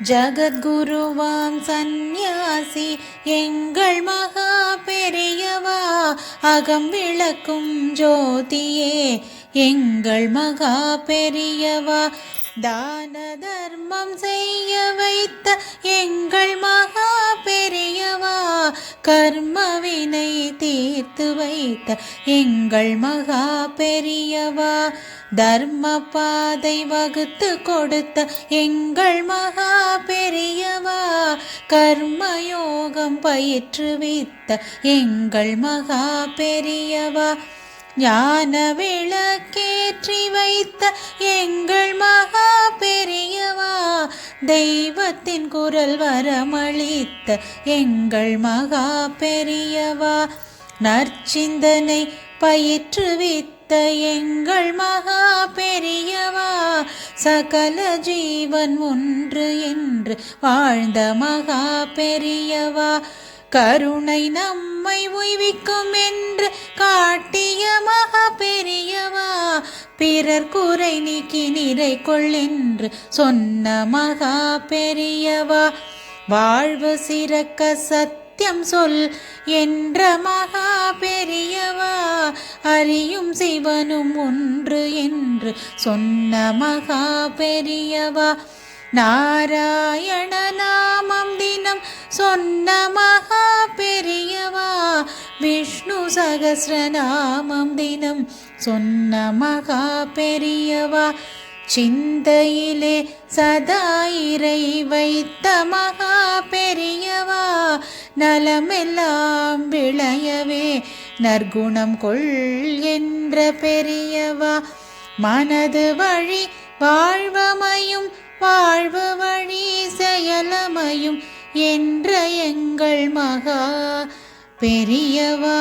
ஜகத்குருவாம் சந்நியாசி எங்கள் மகா பெரியவா அகம் விளக்கும் ஜோதியே எங்கள் மகா பெரியவா தான தர்மம் செய்ய வைத்த எங்கள் மகா பெரியவா கர்மவினை தீர்த்து வைத்த எங்கள் மகா பெரியவா தர்ம பாதை வகுத்து கொடுத்த எங்கள் மகா கர்மயோகம் பயிற்றுவித்த எங்கள் மகா பெரியவா ஞான விளக்கேற்றி வைத்த எங்கள் மகா பெரியவா தெய்வத்தின் குரல் வரமளித்த எங்கள் மகா பெரியவா நற்சிந்தனை பயிற்றுவித்த எங்கள் மகா சகல ஜீவன் ஒன்று என்று வாழ்ந்த மகா பெரியவா. கருணை நம்மை உய்விக்கும் என்று காட்டிய மகா பெரியவா. பிறர் குறை நீக்கி நிறை கொள்ளென்று சொன்ன மகா பெரியவா. வாழ்வு சிறக்க சத்தியம் சொல் என்ற மகா பெரியவா. அறியும் சிவனும் ஒன்று என்று சொன்ன மகா பெரியவா. நாராயண நாமம் தினம் சொன்ன மகா பெரியவா. விஷ்ணு சகசிரநாமம் தினம் சொன்ன மகா பெரியவா. சிந்தையிலே சதா இறை வைத்த மகா பெரியவா. நலமெல்லாம் விளையவே நற்குணம் கொள் என்ற பெரியவா. மனது வழி வாழ்வமையும் வாழ்வு வழி செயலமையும் என்ற எங்கள் மகா பெரியவா.